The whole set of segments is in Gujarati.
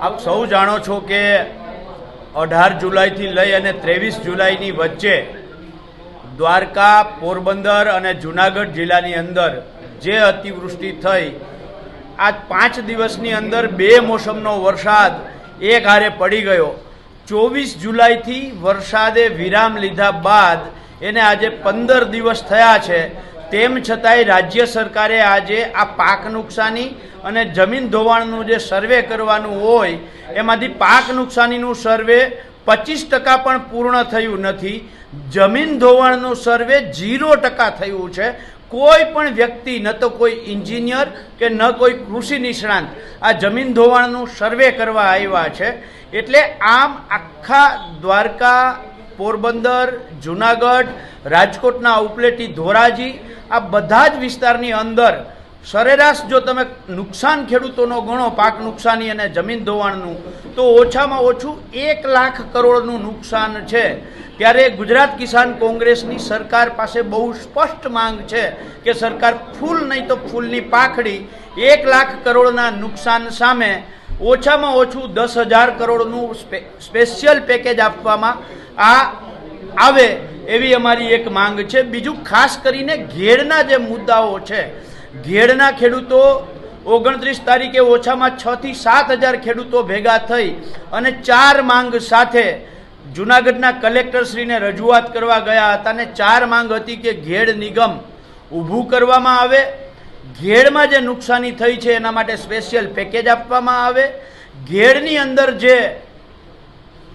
આપ સૌ જાણો છો કે અઢાર જુલાઈથી લઈ અને ત્રેવીસ જુલાઈની વચ્ચે દ્વારકા, પોરબંદર અને જુનાગઢ જિલ્લાની અંદર જે અતિવૃષ્ટિ થઈ આ પાંચ દિવસની અંદર બે મોસમનો વરસાદ એક હારે પડી ગયો. ચોવીસ જુલાઈથી વરસાદે વિરામ લીધા બાદ એને આજે પંદર દિવસ થયા છે. તેમ છતાંય રાજ્ય સરકારે આજે આ પાક નુકસાની અને જમીન ધોવાણનું જે સર્વે કરવાનું હોય, એમાંથી પાક નુકસાનીનું સર્વે પચીસ ટકા પણ પૂર્ણ થયું નથી. જમીન ધોવાણનું સર્વે ઝીરો ટકા થયું છે. કોઈ પણ વ્યક્તિ, ન તો કોઈ ઇન્જિનિયર કે ન કોઈ કૃષિ નિષ્ણાંત, આ જમીન ધોવાણનું સર્વે કરવા આવ્યા છે. એટલે આમ આખા દ્વારકા પોરબંદર, જુનાગઢ, રાજકોટના ઉપલેટી, ધોરાજી, આ બધા જ વિસ્તારની અંદર સરેરાશ જો તમે નુકસાન ખેડૂતોનો ગણો, પાક નુકસાની અને જમીન ધોવાણનું, તો ઓછામાં ઓછું એક લાખ કરોડનું નુકસાન છે. ત્યારે ગુજરાત કિસાન કોંગ્રેસની સરકાર પાસે બહુ સ્પષ્ટ માંગ છે કે સરકાર ફૂલ નહીં તો ફૂલની પાખડી એક લાખ કરોડના નુકસાન સામે ઓછામાં ઓછું દસ હજાર કરોડનું સ્પેશિયલ પેકેજ આપવામાં આ આવે એવી અમારી એક માંગ છે. બીજું, ખાસ કરીને ઘેડના જે મુદ્દાઓ છે, ઘેડના ખેડૂતો ઓગણત્રીસ તારીખે ઓછામાં છ થી સાત હજાર ખેડૂતો ભેગા થઈ અને ચાર માંગ સાથે જુનાગઢના કલેક્ટરશ્રીને રજૂઆત કરવા ગયા હતા અને ચાર માંગ હતી કે ઘેડ નિગમ ઊભું કરવામાં આવે. ઘેડમાં જે નુકસાની થઈ છે એના માટે સ્પેશિયલ પેકેજ આપવામાં આવે. ઘેડની અંદર જે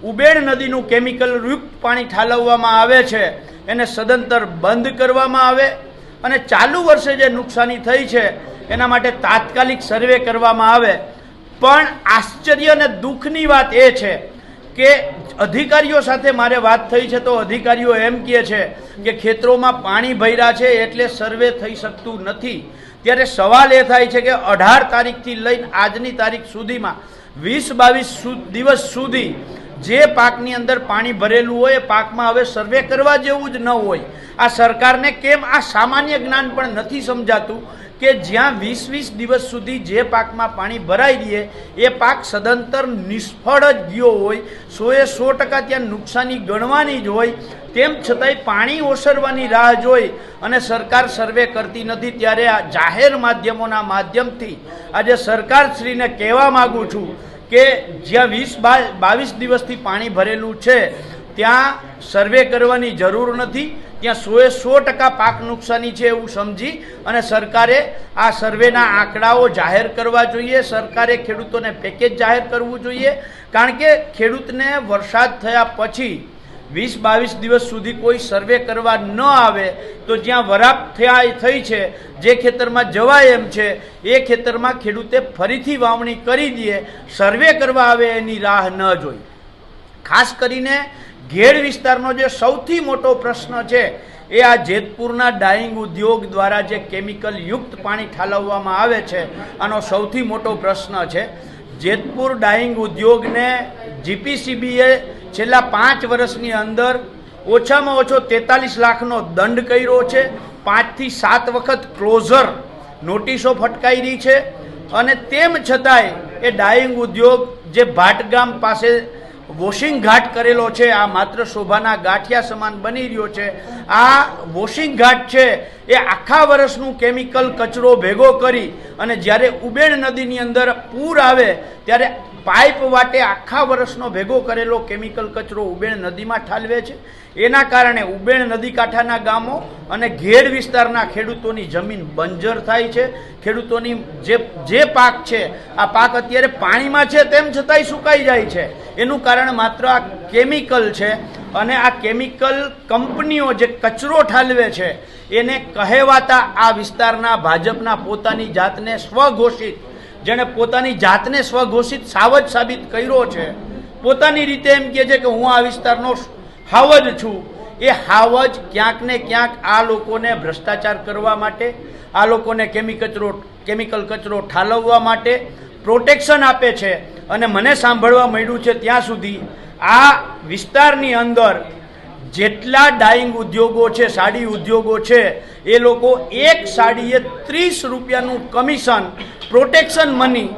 ઉબેડ નદીનું કેમિકલ યુક્ત પાણી ઠાલવવામાં આવે છે, એને સદંતર બંધ કરવામાં આવે અને ચાલુ વર્ષે જે નુકસાની થઈ છે, એના માટે તાત્કાલિક સર્વે કરવામાં આવે. પણ આશ્ચર્ય અને દુઃખની વાત એ છે કે અધિકારીઓ સાથે મારે વાત થઈ છે તો અધિકારીઓ એમ કહે છે કે ખેતરોમાં પાણી ભર્યા છે એટલે સર્વે થઈ શકતું નથી. ત્યારે સવાલ એ થાય છે કે અઢાર તારીખથી લઈને આજની તારીખ સુધીમાં વીસ બાવીસ દિવસ સુધી જે પાકની અંદર પાણી ભરેલું હોય એ પાકમાં હવે સર્વે કરવા જેવું જ ન હોય. આ સરકારને કેમ આ સામાન્ય જ્ઞાન પણ નથી સમજાતું કે જ્યાં વીસ વીસ દિવસ સુધી જે પાકમાં પાણી ભરાઈ દે એ પાક સદંતર નિષ્ફળ જ ગયો હોય સોએ સો ટકા ત્યાં નુકસાની ગણવાની જ હોય. તેમ છતાંય પાણી ઓસરવાની રાહ જોઈ અને સરકાર સર્વે કરતી નથી ત્યારે આ જાહેર માધ્યમોના માધ્યમથી આજે સરકારશ્રીને કહેવા માગું છું કે જ્યાં વીસ બાવીસ દિવસથી પાણી ભરેલું છે, ત્યાં સર્વે કરવાની જરૂર નથી, ત્યાં સોએ સો ટકા પાક નુકસાની છે એવું સમજી અને સરકારે આ સર્વેના આંકડાઓ જાહેર કરવા જોઈએ, સરકારે ખેડૂતોને પેકેજ જાહેર કરવું જોઈએ, કારણ કે ખેડૂતને વરસાદ થયા પછી વીસ બાવીસ દિવસ સુધી કોઈ સર્વે કરવા ન આવે, તો જ્યાં વરાપ થયા થઈ છે, જે ખેતરમાં જવાય એમ છે, એ ખેતરમાં ખેડૂતે ફરીથી વાવણી કરી દે, સર્વે કરવા આવે એની રાહ ન જોઈ. ખાસ કરીને ઘેડ વિસ્તારનો જે સૌથી મોટો પ્રશ્ન છે, એ આ જેતપુરના ડાઈંગ ઉદ્યોગ દ્વારા જે કેમિકલ યુક્ત પાણી ઠાલવવામાં આવે છે, આનો સૌથી મોટો પ્રશ્ન છે. જેતપુર ડાઈંગ ઉદ્યોગને જીપીસીબીએ છેલ્લા પાંચ વર્ષની અંદર ઓછામાં ઓછો તેતાલીસ લાખનો દંડ કર્યો છે. પાંચથી સાત વખત ક્લોઝર નોટિસો ફટકાઈ રહી છે. અને તેમ છતાંય એ ડાઈંગ ઉદ્યોગ જે ભાટગામ પાસે વોશિંગ ઘાટ કરેલો છે, આ માત્ર શોભાના ગાંઠિયા સમાન બની રહ્યો છે. આ વોશિંગ ઘાટ છે એ આખા વર્ષનું કેમિકલ કચરો ભેગો કરી અને જ્યારે ઉબેણ નદીની અંદર પૂર આવે ત્યારે પાઇપ વાટે આખા વર્ષનો ભેગો કરેલો કેમિકલ કચરો ઉબેણ નદીમાં ઠાલવે છે. એના કારણે ઉબેણ નદી કાંઠાના ગામો અને ઘેડ વિસ્તારના ખેડૂતોની જમીન બંજર થાય છે. ખેડૂતોની જે જે પાક છે, આ પાક અત્યારે પાણીમાં છે તેમ છતાંય સુકાઈ જાય છે. એનું કારણ માત્ર આ કેમિકલ છે અને આ કેમિકલ કંપનીઓ જે કચરો ઠાલવે છે, એને કહેવાતા આ વિસ્તારના ભાજપના પોતાની જાતને સ્વઘોષિત જેણે પોતાની જાતને સ્વઘોષિત સાવજ સાબિત કર્યો છે. પોતાની રીતે એમ કહે છે કે હું આ વિસ્તારનો હાવજ છું. એ હાવજ ક્યાંક ને ક્યાંક આ લોકોને ભ્રષ્ટાચાર કરવા માટે, આ લોકોને કેમિકચરો કેમિકલ કચરો ઠાલવવા માટે પ્રોટેક્શન આપે છે. અને મને સાંભળવા મળ્યું છે ત્યાં સુધી આ વિસ્તારની અંદર જેટલા ડાઈંગ ઉદ્યોગો છે, સાડી ઉદ્યોગો છે, એ લોકો એક સાડીએ ત્રીસ રૂપિયાનું કમિશન પ્રોટેક્શન મની,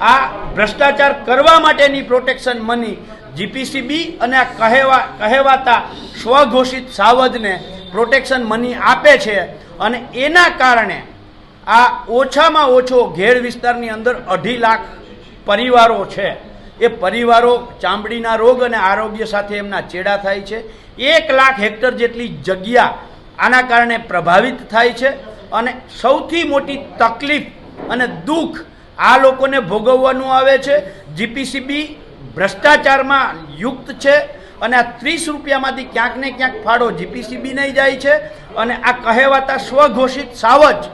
આ ભ્રષ્ટાચાર કરવા માટેની પ્રોટેક્શન મની જીપીસીબી અને આ કહેવા કહેવાતા સ્વઘોષિત સાવજને પ્રોટેક્શન મની આપે છે અને એના કારણે આ ઓછામાં ઓછો ઘેડ વિસ્તારની અંદર અઢી લાખ પરિવારો છે. એ પરિવારો ચામડીના રોગ અને આરોગ્ય સાથે એમના ચેડા થાય છે. એક લાખ હેક્ટર જેટલી જગ્યા આના કારણે પ્રભાવિત થાય છે અને સૌથી મોટી તકલીફ અને દુઃખ આ લોકોને ભોગવવાનું આવે છે. જીપીસીબી ભ્રષ્ટાચારમાં યુક્ત છે અને આ ત્રીસ રૂપિયામાંથી ક્યાંક ને ક્યાંક ફાળો જીપીસીબી નહીં જાય છે. અને આ કહેવાતા સ્વઘોષિત સાવજ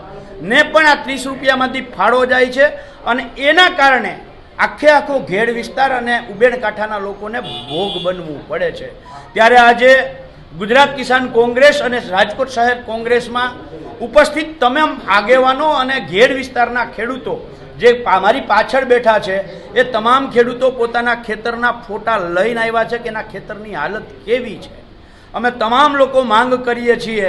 ને પણ આ ત્રીસ રૂપિયામાંથી ફાળો જાય છે. અને એના કારણે આખે આખો ઘેડ વિસ્તાર અને ઉબેણ કાંઠાના લોકોને ભોગ બનવું પડે છે. ત્યારે આજે ગુજરાત કિસાન કોંગ્રેસ અને રાજકોટ શહેર કોંગ્રેસમાં ઉપસ્થિત તમામ આગેવાનો અને ઘેડ વિસ્તારના ખેડૂતો, જે મારી પાછળ બેઠા છે, એ તમામ ખેડૂતો પોતાના ખેતરના ફોટા લઈને આવ્યા છે કે એના ખેતરની હાલત કેવી છે? અમે તમામ લોકો માંગ કરીએ છીએ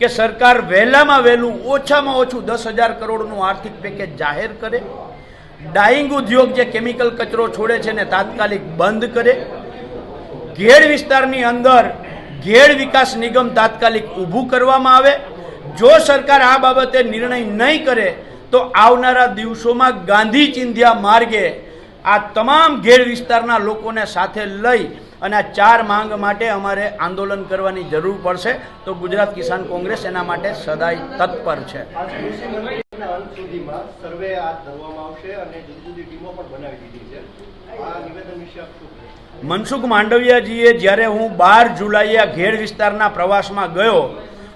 કે સરકાર વહેલામાં વહેલું ઓછામાં ઓછું દસ હજાર કરોડનું આર્થિક પેકેજ જાહેર કરે, ડાઈંગ ઉદ્યોગ જે કેમિકલ કચરો છોડે છે ને તાત્કાલિક બંધ કરે, ઘેડ વિસ્તારની અંદર ઘેડ વિકાસ નિગમ તાત્કાલિક ઊભું કરવામાં આવે જો સરકાર આ બાબતે નિર્ણય નહીં કરે તો આવનારા દિવસોમાં ગાંધી ચિંધ્યા માર્ગે આ તમામ ઘેડ વિસ્તારના લોકોને સાથે લઈ અને આ ચાર માંગ માટે અમારે આંદોલન કરવાની જરૂર પડશે. તો ગુજરાત કિસાન કોંગ્રેસ એના માટે સદાય તત્પર છે. મનસુખ માંડવિયાજીએ જ્યારે હું બાર જુલાઈએ ઘેર ઘેડ વિસ્તારના પ્રવાસમાં ગયો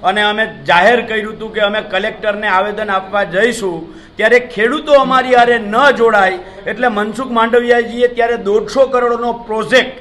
અને અમે જાહેર કર્યું હતું કે અમે કલેક્ટરને આવેદન આપવા જઈશું. ત્યારે ખેડૂતો અમારી હારે ન જોડાય. એટલે મનસુખ માંડવિયાજીએ ત્યારે દોઢસો કરોડનો પ્રોજેક્ટ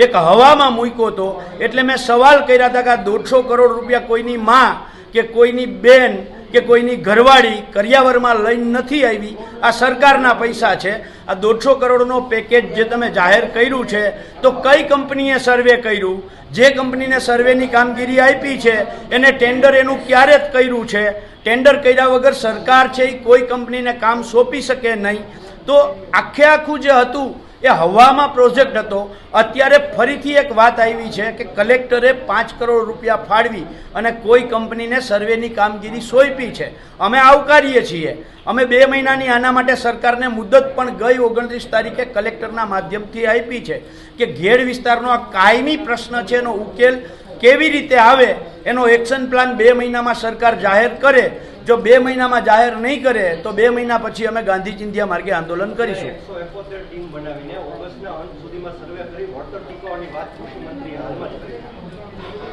એક હવામાં મૂક્યો હતો. એટલે મેં સવાલ કર્યા હતા કે આ દોઢસો કરોડ રૂપિયા કોઈની માં કે કોઈની બેન કે કોઈની ઘરવાળી કરિયાવરમાં લઈને નથી આવી, આ સરકારના પૈસા છે. આ દોઢસો કરોડનો પેકેજ જે તમે જાહેર કર્યું છે, તો કઈ કંપનીએ સર્વે કર્યું? જે કંપનીને સર્વેની કામગીરી આપી છે, એને ટેન્ડર એનું ક્યારે જ કર્યું છે? ટેન્ડર કર્યા વગર સરકાર છે એ કોઈ કંપનીને કામ સોંપી શકે નહીં. તો આખે આખું જે હતું એ હવામાં પ્રોજેક્ટ હતો. અત્યારે ફરીથી એક વાત આવી છે કે કલેક્ટરે પાંચ કરોડ રૂપિયા ફાળવી અને કોઈ કંપનીને સર્વેની કામગીરી સોંપી છે. અમે આવકારીએ છીએ. અમે બે મહિનાની આના માટે સરકારને મુદત પણ ગઈ ઓગણત્રીસ તારીખે કલેક્ટરના માધ્યમથી આપી છે કે ઘેડ વિસ્તારનો આ કાયમી પ્રશ્ન છે એનો ઉકેલ કેવી રીતે આવે એનો એક્શન પ્લાન બે મહિનામાં સરકાર જાહેર કરે. જો બે મહિનામાં જાહેર નહીં કરે તો બે મહિના પછી અમે ગાંધી ચિંધ્યા માર્ગે આંદોલન કરીશું.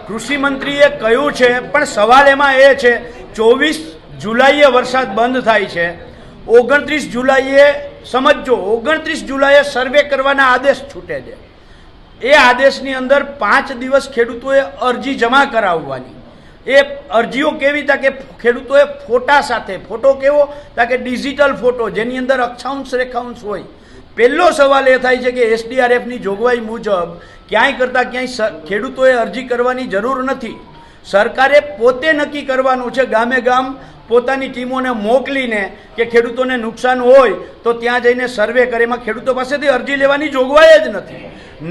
કૃષિ મંત્રીએ કહ્યું છે પણ સવાલ એમાં એ છે ચોવીસ જુલાઈએ વરસાદ બંધ થાય છે. ઓગણત્રીસ જુલાઈએ સમજો ઓગણત્રીસ જુલાઈએ સર્વે કરવાના આદેશ છૂટે છે. એ આદેશની અંદર પાંચ દિવસ ખેડૂતોએ અરજી જમા કરાવવાની. એ અરજીઓ કેવી તા કે ખેડૂતોએ ફોટા સાથે, ફોટો કેવો? તા કે ડિજિટલ ફોટો, જેની અંદર અક્ષાંશ રેખાંશ હોય. પહેલો સવાલ એ થાય છે કે એસડીઆરએફની જોગવાઈ મુજબ ક્યાંય કરતાં ક્યાંય ખેડૂતોએ અરજી કરવાની જરૂર નથી. સરકારે પોતે નક્કી કરવાનું છે ગામે ગામ પોતાની ટીમોને મોકલીને કે ખેડૂતોને નુકસાન હોય તો ત્યાં જઈને સર્વે કરે. એમાં ખેડૂતો પાસેથી અરજી લેવાની જોગવાઈ જ નથી.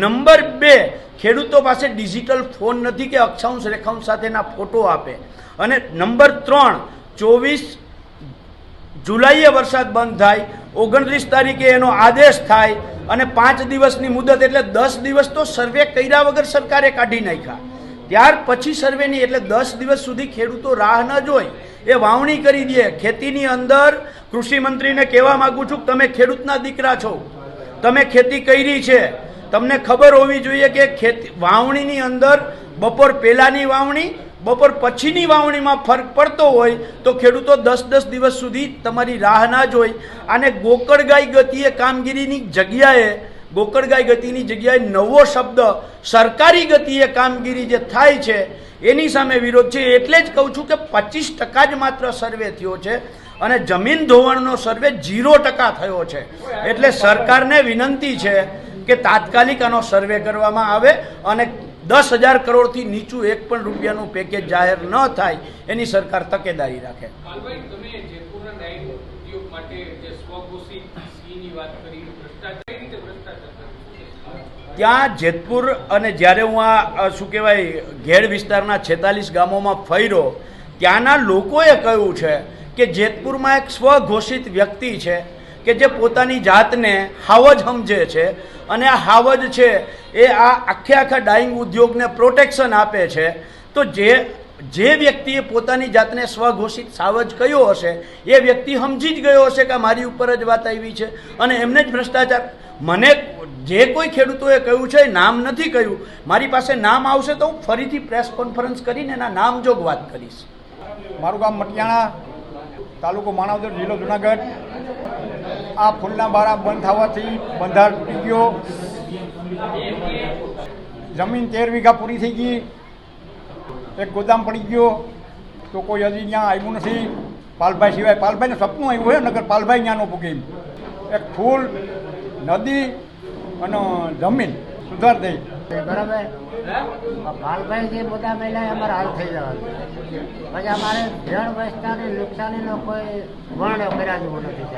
નંબર બે, ખેડૂતો પાસે ડિજિટલ ફોન નથી કે અક્ષાંશ રેખાંશ સાથેના ફોટો આપે. અને નંબર ત્રણ, ચોવીસ જુલાઈએ વરસાદ બંધ થાય, ઓગણત્રીસ તારીખે એનો આદેશ થાય અને પાંચ દિવસની મુદત એટલે દસ દિવસ તો સર્વે કર્યા વગર સરકારે કાઢી નાખ્યા. ત્યાર પછી સર્વેની એટલે દસ દિવસ સુધી ખેડૂતો રાહ ન જોઈ. એ વાવણી કરી દે. ખેતીની અંદર કૃષિ મંત્રીને કહેવા માંગુ છું કે તમે ખેડૂતના દીકરા છો. તમે ખેતી કરી છે. તમને ખબર હોવી જોઈએ કે ખેતી વાવણીની અંદર બપોર પહેલાંની વાવણી, બપોર પછીની વાવણીમાં ફરક પડતો હોય તો ખેડૂતો દસ દસ દિવસ સુધી તમારી રાહ ના જોઈ અને ગોકળગાય ગતિએ કામગીરીની જગ્યાએ ગોકળગાય ગતિની જગ્યાએ નવો શબ્દ, સરકારી ગતિએ કામગીરી જે થાય છે, એની સામે વિરોધ છે. એટલે જ કહું છું કે પચીસ ટકા જ માત્ર સર્વે થયો છે અને જમીન ધોવાણનો સર્વે ઝીરો ટકા થયો છે. એટલે સરકારને વિનંતી છે કે તાત્કાલિક આનો સર્વે કરવામાં આવે અને દસ હજાર કરોડથી નીચું એક પણ રૂપિયાનું પેકેજ જાહેર ન થાય, એની સરકાર તકેદારી રાખે. માટે જે સ્વઘોષિત વાત કરી ભ્રષ્ટાચાર કઈ રીતે ભ્રષ્ટાચાર કરે? ત્યાં જેતપુર અને જ્યારે હું આ શું કહેવાય ઘેડ વિસ્તારના છેતાલીસ ગામોમાં ફર્યો, ત્યાંના લોકોએ કહ્યું છે કે જેતપુરમાં એક સ્વઘોષિત વ્યક્તિ છે કે જે પોતાની જાતને હાવજ સમજે છે અને આ હાવજ છે એ આ આખે આખા ડાઈંગ ઉદ્યોગને પ્રોટેક્શન આપે છે. તો જે જે વ્યક્તિએ પોતાની જાતને સ્વઘોષિત સાવજ કયો હશે, એ વ્યક્તિ સમજી જ ગયો હશે કે મારી ઉપર જ વાત આવી છે અને એમને જ ભ્રષ્ટાચાર મને જે કોઈ ખેડૂતોએ કહ્યું છે નામ નથી કહ્યું. મારી પાસે નામ આવશે તો હું ફરીથી પ્રેસ કોન્ફરન્સ કરીને એના નામ જોગ વાત કરીશ. મારું ગામ મટિયાણા, તાલુકો માણાવદર, જિલ્લો જુનાગઢ. આ ફૂલના બારા બંધ થવાથી બંધાર તૂટી ગયો. જમીન તેર વીઘા પૂરી થઈ ગઈ. એક ગોદામ પડી ગયો. તો કોઈ હજી ત્યાં આવ્યું નથી. પાલભાઈ સિવાય પાલભાઈને સપનું આવ્યું હોય નગર પાલભાઈ ત્યાંનો પૂગે એક ફૂલ નદી અને જમીન સુધાર દઈ. બરાબર. બાલભાઈ જે મુદ્દા મહિલા અમારે હાલ થઈ જવાનું. પછી અમારે જળ વસ્તાની નુકસાનીનો કોઈ વર્ણ કર્યા જેવું નથી?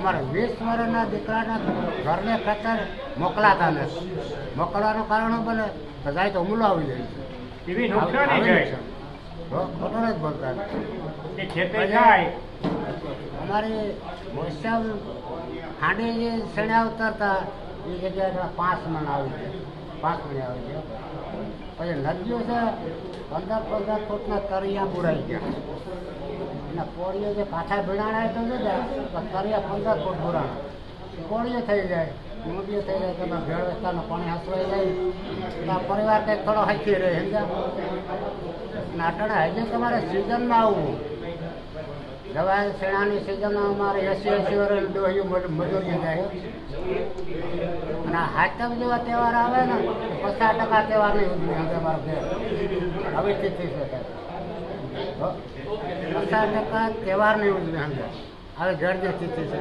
અમારે વીસ વર્ષના દીકરાના ઘરને ખતર મોકલાતા નથી. મોકલવાનું કારણ બને તો જાય તો હુમલો આવી જાય છે. એવી નુકસાન. હો? ખોટું નથી. બોલતા અમારી મોસમ હાંડી જે શેણા ઉતરતા, એ જગ્યાએ પાંચ મણ આવી છે પાંચ મણ આવી છે પછી નદીઓ છે, પંદર પંદર ફૂટના તરિયા બુરાઈ ગયા. અને કોળીઓ જે કાંઠા ભીડાણા તો જતા તો તરિયા પંદર ફૂટ બુરાણા કોળીઓ થઈ જાય નદીઓ થઈ જાય, તમે ભેળ વિસ્તારનું પાણી હસવાઈ જાય પરિવાર કંઈક થોડો હાચી રહે સમજા નાટણ હજી તમારે સિઝનમાં આવવું. દવા શેણાની સિઝનમાં અમારે એસી એસી વર્ષ ડોહ્યું મજૂરી જાય અને હાથમ જેવા તહેવાર આવે ને તો પચાસ ટકા તહેવાર નહીં ઉજવી શકે અમારા ઘેર આવી સ્થિતિ છે સાહેબ. હો? પચાસ ટકા તહેવાર નહીં ઉજવી શકે આવી ઘરની સ્થિતિ છે